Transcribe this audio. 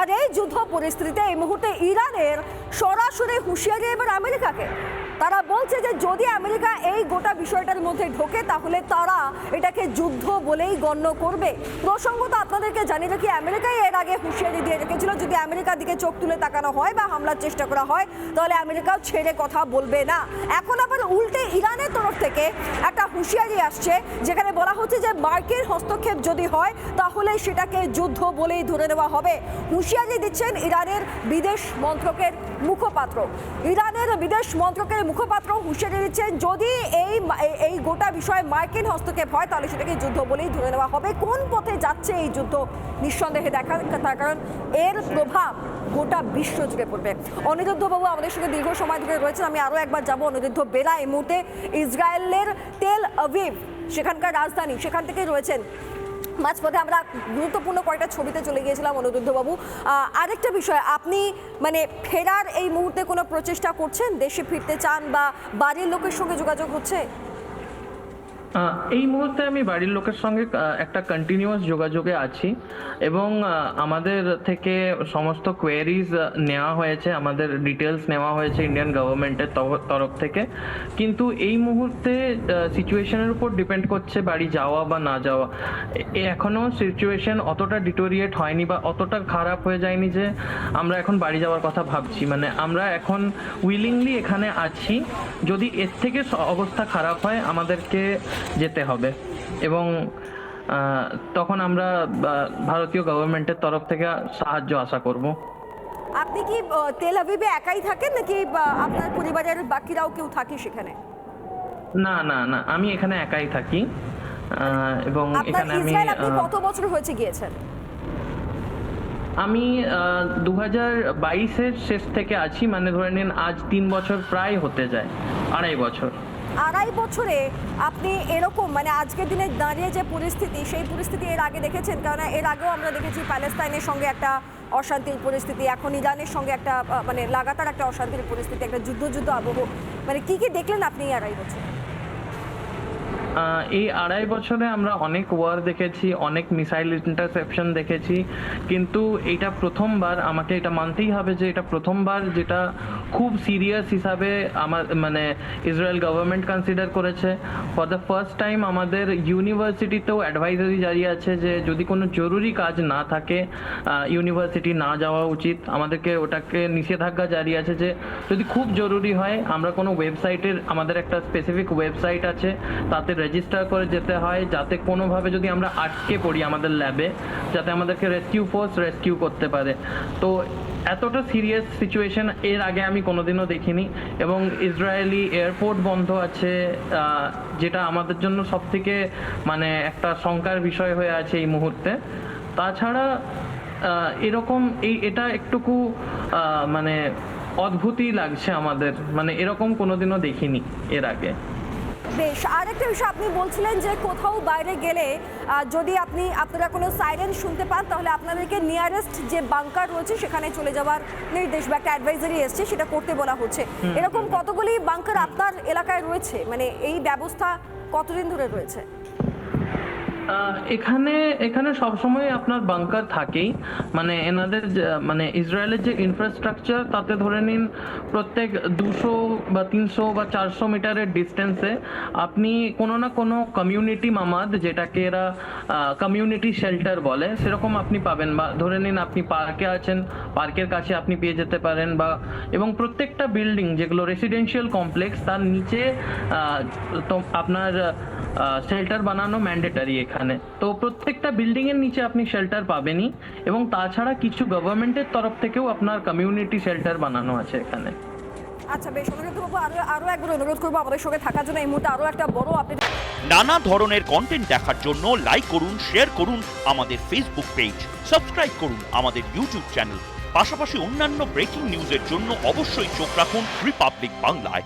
আর এই যুদ্ধ পরিস্থিতিতে এই মুহূর্তে ইরানের সরাসরি হুঁশিয়ারি এবার আমেরিকাকে। তারা বলছে যে যদি আমেরিকা এই গোটা বিষয়টার মধ্যে ঢোকে, তাহলে তারা এটাকে যুদ্ধ বলেই গণ্য করবে। প্রসঙ্গত আপনাদেরকে জানিয়ে রাখি, আমেরিকাই এর আগে হুঁশিয়ারি দিয়ে রেখেছিল, যদি আমেরিকার দিকে চোখ তুলে তাকানো হয় বা হামলার চেষ্টা করা হয়, তাহলে আমেরিকাও ছেড়ে কথা বলবে না। এখন আবার উল্টে ইরানের তরফ থেকে একটা হুঁশিয়ারি আসছে, যেখানে বলা হচ্ছে যে মার্কিন হস্তক্ষেপ যদি হয়, তাহলে সেটাকে যুদ্ধ বলেই ধরে নেওয়া হবে। হুঁশিয়ারি দিচ্ছেন ইরানের বিদেশ মন্ত্রকের মুখপাত্র। ইরানের বিদেশ মন্ত্রকের মুখপাত্র হুঁশিয়ারি দিচ্ছেন, যদি এই এই- গোটা বিষয়ে মার্কিন হস্তক্ষেপ হয়, তাহলে সেটাকে যুদ্ধ বলেই ধরে নেওয়া হবে। কোন পথে যাচ্ছে এই যুদ্ধ? নিঃসন্দেহে দেখা তার কারণ, এর প্রভাব গোটা বিশ্ব জুড়ে পড়বে। অনিরুদ্ধ বাবু আমাদের সঙ্গে দীর্ঘ সময় ধরে রয়েছেন। আমি আরও একবার যাব অনিরুদ্ধ বেলা এই মুহূর্তে। ইসরায়েলের তেল আভিভ সেখানকার রাজধানী, সেখান থেকে রয়েছেন। মাঝপথে আমরা গুরুত্বপূর্ণ কয়েকটা ছবিতে চলে গিয়েছিলাম অনুরুদ্ধবাবু। আরেকটা বিষয়, আপনি মানে ফেরার এই মুহূর্তে কোনো প্রচেষ্টা করছেন? দেশে ফিরতে চান বা বাড়ির লোকের সঙ্গে যোগাযোগ হচ্ছে? এই মুহূর্তে আমি বাড়ির লোকের সঙ্গে একটা কন্টিনিউয়াস যোগাযোগে আছি এবং আমাদের থেকে সমস্ত কোয়েরিজ নেওয়া হয়েছে, আমাদের ডিটেলস নেওয়া হয়েছে ইন্ডিয়ান গভর্নমেন্টের তরফ থেকে। কিন্তু এই মুহূর্তে সিচুয়েশনের উপর ডিপেন্ড করছে বাড়ি যাওয়া বা না যাওয়া। এখনও সিচুয়েশন অতটা ডিটোরিয়েট হয়নি বা অতটা খারাপ হয়ে যায়নি যে আমরা এখন বাড়ি যাওয়ার কথা ভাবছি। মানে আমরা এখন উইলিংলি এখানে আছি। যদি এর থেকে অবস্থা খারাপ হয়, আমাদেরকে যেতে হবে। এবং তখন আমরা ভারতীয় গভর্নমেন্টের তরফ থেকে সাহায্য আশা করব। আপনি কি তেল আভিভে একাই থাকেন নাকি আপনার পরিবারের বাকিরাও কেউ থাকে সেখানে? না না না আমি এখানে একাই থাকি। এবং এখানে আমি কত বছর হয়েছে গিয়েছেন? আমি দু হাজার বাইশের শেষ থেকে আছি মানে ধরে নিন আজ তিন বছর প্রায় হতে যায় আড়াই বছর। আড়াই বছরে আপনি এরকম মানে আজকের দিনে দাঁড়িয়ে যে পরিস্থিতি, সেই পরিস্থিতি এর আগে দেখেছেন? কারণ এর আগেও আমরা দেখেছি প্যালেস্তাইনের সঙ্গে একটা অশান্তির পরিস্থিতি, এখন ইরানের সঙ্গে একটা মানে লাগাতার একটা অশান্তির পরিস্থিতি, একটা যুদ্ধ যুদ্ধ আবহ। মানে কি কি দেখলেন আপনি আড়াই বছর? এই আড়াই বছরে আমরা অনেক ওয়ার দেখেছি, অনেক মিসাইল ইন্টারসেপশন দেখেছি, কিন্তু এটা প্রথমবার, আমাকে এটা মানতেই হবে যে এটা প্রথমবার যেটা খুব সিরিয়াস হিসাবে আমার মানে ইসরায়েল গভর্নমেন্ট কনসিডার করেছে। ফর দ্য ফার্স্ট টাইম আমাদের ইউনিভার্সিটিতেও অ্যাডভাইজারি জারি আছে যে যদি কোনো জরুরি কাজ না থাকে ইউনিভার্সিটি না যাওয়া উচিত। আমাদেরকে ওটাকে নিষেধাজ্ঞা জারি আছে যে যদি খুব জরুরি হয়, আমরা কোনো ওয়েবসাইটের আমাদের একটা স্পেসিফিক ওয়েবসাইট আছে, তাতে রেজিস্টার করে যেতে হয়, যাতে কোনোভাবে যদি আমরা আটকে পড়ি আমাদের ল্যাবে যাতে আমাদেরকে রেস্কিউ ফোর্স রেস্কিউ করতে পারে। তো এতটা সিরিয়াস সিচুয়েশন এর আগে আমি কোনোদিনও দেখিনি এবং ইসরায়েলি এয়ারপোর্ট বন্ধ আছে যেটা আমাদের জন্য সব থেকে মানে একটা শঙ্কার বিষয় হয়ে আছে এই মুহূর্তে। তাছাড়া এরকম এই, এটা একটুকু মানে অদ্ভুতই লাগছে আমাদের। মানে এরকম কোনোদিনও দেখিনি এর আগে। বেশ আরেকটা বিষয় আপনি বলছিলেন যে কোথাও বাইরে গেলে যদি আপনি আপনারা কোনো সাইরেন শুনতে পান তাহলে আপনাদেরকে নিয়ারেস্ট যে বাংকার রয়েছে সেখানে চলে যাওয়ার নির্দেশ বা একটা অ্যাডভাইজারি এসছে সেটা করতে বলা হচ্ছে। এরকম কতগুলি বাংকার আপনার এলাকায় রয়েছে? মানে এই ব্যবস্থা কতদিন ধরে রয়েছে? এখানে এখানে সবসময় আপনার বাংকার থাকেই। মানে এনাদের মানে ইসরায়েলের যে ইনফ্রাস্ট্রাকচার তাতে ধরে নিন প্রত্যেক দুশো বা তিনশো বা চারশো মিটারের ডিস্টেন্সে আপনি কোনো না কোনো কমিউনিটি মামাদ, যেটাকে এরা কমিউনিটি শেল্টার বলে, সেরকম আপনি পাবেন বা ধরে নিন আপনি পার্কে আছেন, পার্কের কাছে আপনি পেয়ে যেতে পারেন বা, এবং প্রত্যেকটা বিল্ডিং যেগুলো রেসিডেন্সিয়াল কমপ্লেক্স তার নিচে আপনার শেল্টার বানানো ম্যান্ডেটারি এখানে। তো প্রত্যেকটা বিল্ডিং এর নিচে আপনি শেল্টার পাবেনই এবং তাছাড়া কিছু গভর্নমেন্টের তরফ থেকেও আপনার কমিউনিটি শেল্টার বানানো আছে এখানে। আচ্ছা বেশ অনুরোধ করব আরও আরও একবার অনুরোধ করব আমাদের সঙ্গে থাকার জন্য। এই মুহূর্তে আরও একটা বড় আপডেট নানা ধরনের কন্টেন্ট দেখার জন্য লাইক করুন শেয়ার করুন আমাদের ফেসবুক পেজ সাবস্ক্রাইব করুন আমাদের ইউটিউব চ্যানেল পাশাপাশি অন্যান্য ব্রেকিং নিউজের জন্য অবশ্যই চোখ রাখুন রিপাবলিক বাংলায়